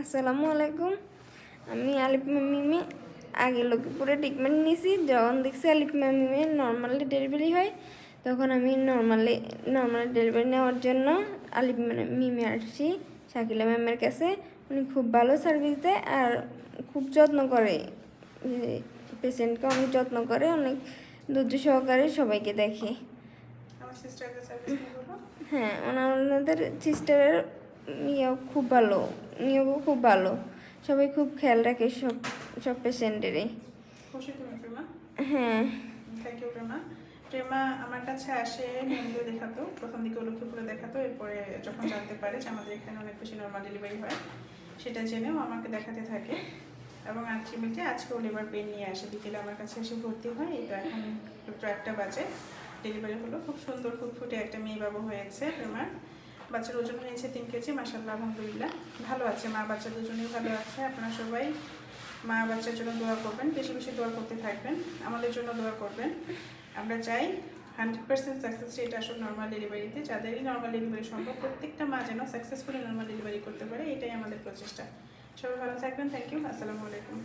আসসালামু আলাইকুম। আমি আলিফ মিমি। আগে লক্ষ্মীপুরে ট্রিটমেন্ট নিয়েছি। যখন দেখছি আলিফ মিমি নর্মালি ডেলিভারি হয় তখন আমি নর্মালি নর্মাল ডেলিভারি নেওয়ার জন্য আলিফ মিমি আসছি শাকিলা ম্যামের কাছে। উনি খুব ভালো সার্ভিস দেয় আর খুব যত্ন করে। পেশেন্টকে অনেক যত্ন করে অনেক ধৈর্য সহকারে সবাইকে দেখে। হ্যাঁ ওনা- ওনাদের সিস্টারের ইয়েও খুব ভালো নিয়োগও খুব ভালো। সবাই খুব খেয়াল রাখে সব সব পেশেন্টেরই। খুশি তুমি প্রেমা? হ্যাঁ। Thank you Prema. প্রেমা আমার কাছে আসে দেখাতো প্রথম দিকে লক্ষ্মীপুরে দেখাতো এরপরে যখন জানতে পারে যে আমাদের এখানে অনেক বেশি নর্মাল ডেলিভারি হয় সেটা জেনেও আমাকে দেখাতে থাকে। এবং আলটিমেটলি আজকেও লিভার পেন নিয়ে আসে। বিকেলে আমার কাছে এসে ভর্তি হয় এই তো এখন দুটো একটা বাজে। ডেলিভারি হলো খুব সুন্দর ফুটফুটে একটা মেয়ে বাবু হয়েছে প্রেমার। বাচ্চার ওজন হয়েছে তিন কেজি মাসাল্লাহ আলহামদুলিল্লাহ। ভালো আছে, মা বাচ্চা দুজনেই ভালো আছে। আপনারা সবাই মা বাচ্চার জন্য দোয়া করবেন, বেশি বেশি দোয়া করতে থাকবেন, আমাদের জন্য দোয়া করবেন। আমরা চাই হান্ড্রেড পার্সেন্ট সাকসেস রেট আসুক নর্মাল ডেলিভারিতে যাদেরই নর্মাল ডেলিভারি সম্ভব, প্রত্যেকটা মা যেন সাকসেসফুলি নর্মাল ডেলিভারি করতে পারে, এটাই আমাদের প্রচেষ্টা। সবাই ভালো থাকবেন থ্যাংক ইউ আসসালামু আলাইকুম।